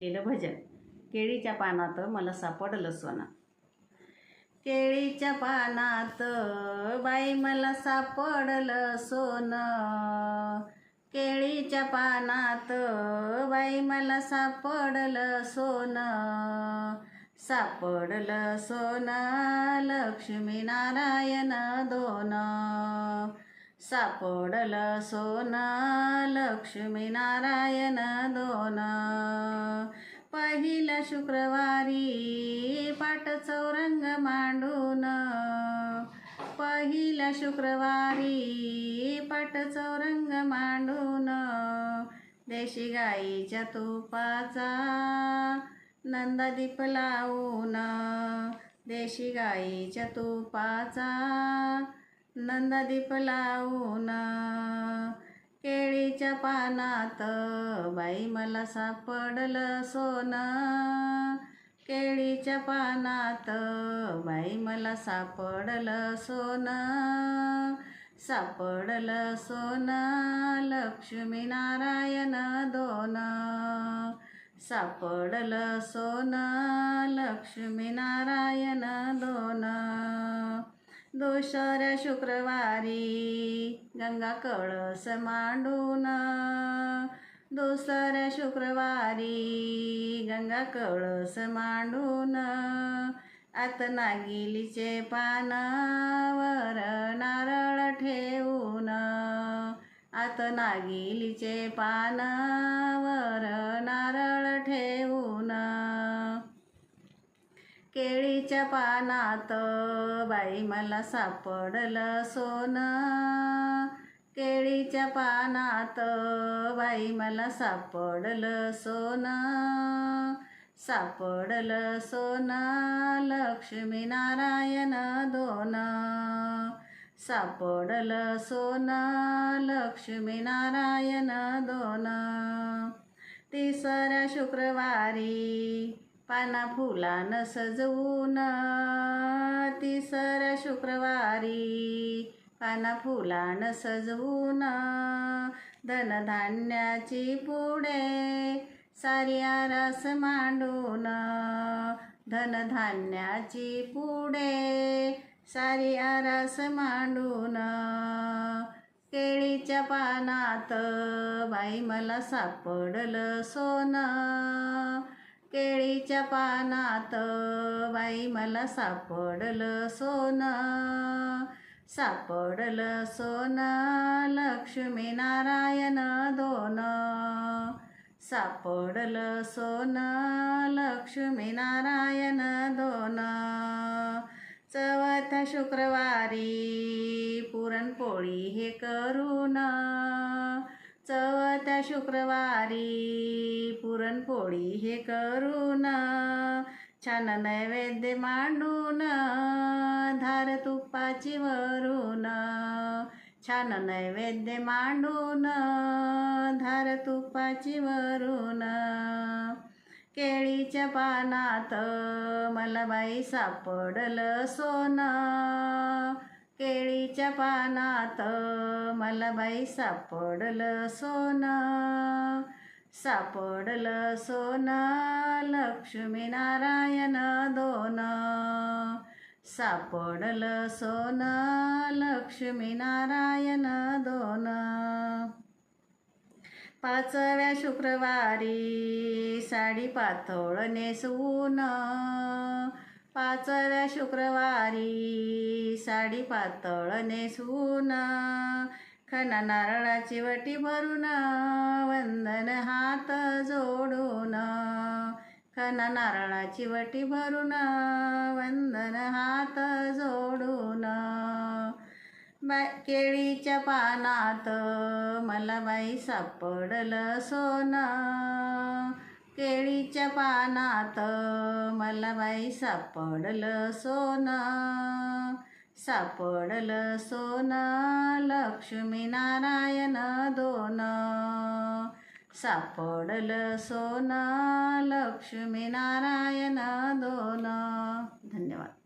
केलं भजन. केळीच्या पानात मला सापडलं सोनं. केळीच्या पानात बाई मला सापडलं सोनं. केळीच्या पानात बाई मला सापडलं सोनं. सापडलं सोनं लक्ष्मीनारायण दोन. सापडलं सोनं लक्ष्मी नारायण दोन. पहिल्या शुक्रवारी पाट चौरंग मांडून. पहिल्या शुक्रवारी पाट चौरंग मांडून. देशी गाईच्या तुपाचा नंदादीप लावून. देशी गाईच्या तुपाचा नंदादीप लावून केळीच्या पानात बाई मला सापडलं सोनं. केळीच्या पानात बाई मला सापडलं सोनं. सापडलं सोनं लक्ष्मी नारायण दोन. सापडलं सोनं लक्ष्मी नारायण दोन. दुसऱ्या शुक्रवारी गंगा कळस मांडून. दुसऱ्या शुक्रवारी गंगा कळस मांडून. आत नागिलीचे पानावर नारळ ठेवून. आत नागिलीचे पानावर नारळ ठेवून. केळीच्या पानात बाई मला सापडलं सोनं. केळीच्या पानात बाई मला सापडलं सोनं. सापडलं सोनं लक्ष्मी नारायण दोन. सापडलं सोनं लक्ष्मी नारायण दोन. तिसऱ्या शुक्रवारी पाना फुलानं सजवून तिसऱ्या शुक्रवारी पाना फुलानं सजवून धनधान्याची पुढे सारी आरास मांडून धनधान्याची पुढे सारी आरास मांडून केळीच्या पानात बाई मला सापडलं सोनं. केळीच्या पानात बाई मला सापडलं सोनं सापडलं सोनं लक्ष्मी नारायण दोन सापडलं सोनं लक्ष्मी नारायण दोन. चवथ्या शुक्रवारी पुरणपोळी हे करून चवथ्या शुक्रवारी पुरणपोळी हे करून छान नैवेद्य मांडून धार तुपाची वरून छान नैवेद्य मांडून धार तुपाची वरून केळीच्या पानात मला बाई सापडलं सोनं. केळीच्या पानात मला बाई सापडलं सोनं सापडलं सोनं लक्ष्मी नारायण दोन सापडलं सोनं लक्ष्मी नारायण दोन. पाचव्या शुक्रवारी साडी पातळ नेसवून पाचव्या शुक्रवारी साडी पातळ नेसवून खना नारळाची वटी भरून वंदन हात जोडून. खना नारळाची वटी भरून वंदन हात जोडून. बाय केळीच्या पानात मला बाई सापडलं सोनं. केळीच्या पानात मला बाई सापडलं सोनं. सापडलं सोनं लक्ष्मी नारायण दोन. सापडलं सोनं लक्ष्मी नारायण दोन. धन्यवाद.